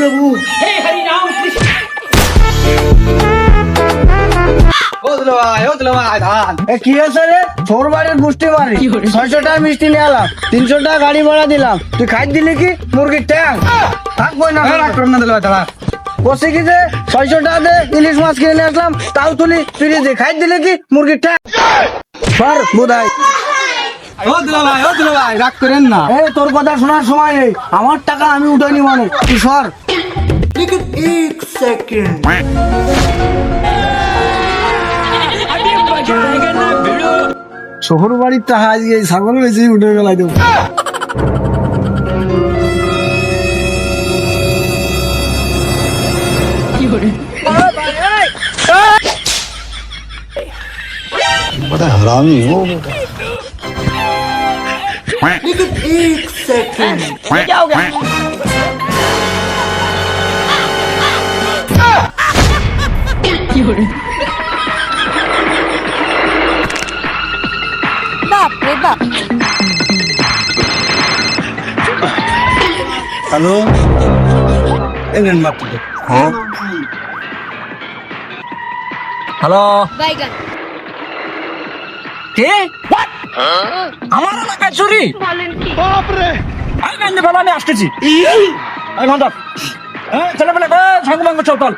प्रभु हे हरि नाम তোর মাছ কিনে আসলাম তাও তুলি খাই দিলে কি? মুরগির ট্যাং। সর রাগ করেন না। তোর কথা শোনার সময় আমার টাকা আমি উঠাইনি মানে। তুই সর। এক সেকেন্ড শহর বাড়ির টাকা আজকে এই ছাগল বেশি উঠে গেলাই দেবো बड़ा हरामी हो क्या हो गया বাপ রে বাপ। হ্যালো? এনেন মাত্র হ্যালো? বাইগান। কে? আমার এলাকায় চুরি? আমি গান্ধী ভালো আমি আসতেছি। এই ঘণ্টা। ছেলে পেলে সঙ্গ সঙ্গ চল।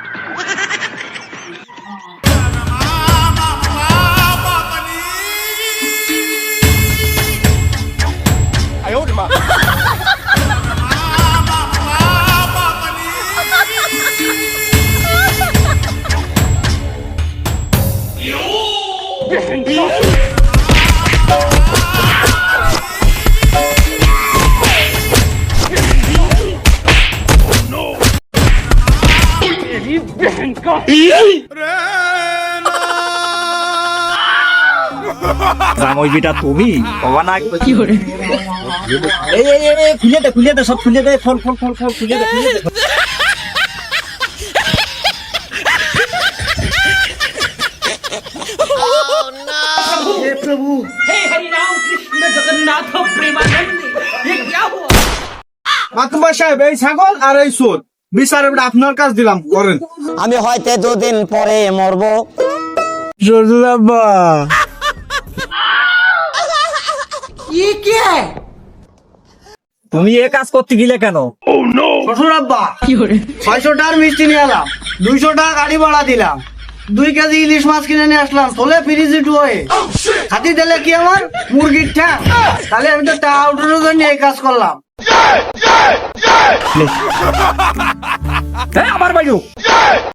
রামইবিটা খুলে দে খুলে দে সব খুলে দে ফল ফল ফল ফল খুলে দে খুলে দে। প্রভু হে হরি রাম কৃষ্ণ জগন্নাথ প্রেমানন্দ মাতুমা সাহেব এই ছাগল আর এই সুদ বিচার আপনার কাছ দিলাম করেন। আমি হয়তো দুদিন পরে মরবো। আব্বা। তুমি এ কাজ করতে গেলে কেন? শ্বশুর আব্বা ছয়শো টাকার মিষ্টি নিয়ে এলাম দুইশো টাকা গাড়ি ভাড়া দিলাম দুই কেজি ইলিশ মাছ কিনে নিয়ে আসলাম তোলে ফ্রিজ ইটু হয়ে খাতি দিলে কি আমার? মুরগির ঠ্যাং। তাহলে আমি তো টাকা উঠানোর জন্য এই কাজ করলাম। আমার বাইরু